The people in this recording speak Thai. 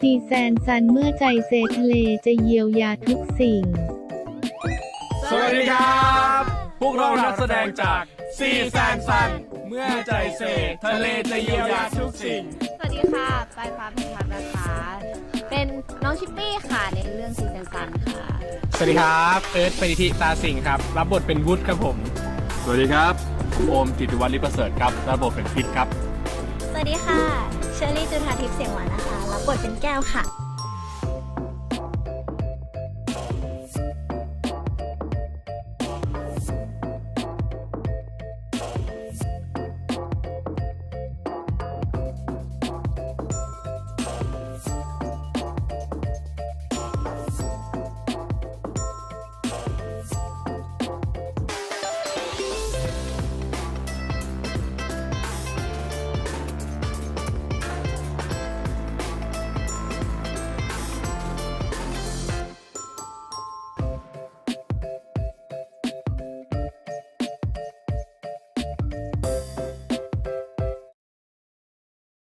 ซีแซนซันเมื่อใจเซทะเลจะเยียวยาทุกสิ่ง สวัสดีครับ พวกเรานักแสดงจากซีแซนซัน เมื่อใจเซทะเลจะเยียวยาทุกสิ่ง สวัสดีค่ะปลายฟ้าพิพัฒน์นะคะ เป็นน้องชิปปี้ค่ะในเรื่องซีซันซันค่ะ สวัสดีครับ เอิร์ธปฏิทิตาสิงห์ครับ รับบทเป็นวุฒิครับผม สวัสดีครับผมโอมจิตรวัฒน์ลิปประเสริฐครับ ระบบเป็นพิษครับ สวัสดีค่ะ เชอรี่จุธาทิพย์เสียงหวานนะคะ รับบทเป็นแก้วค่ะ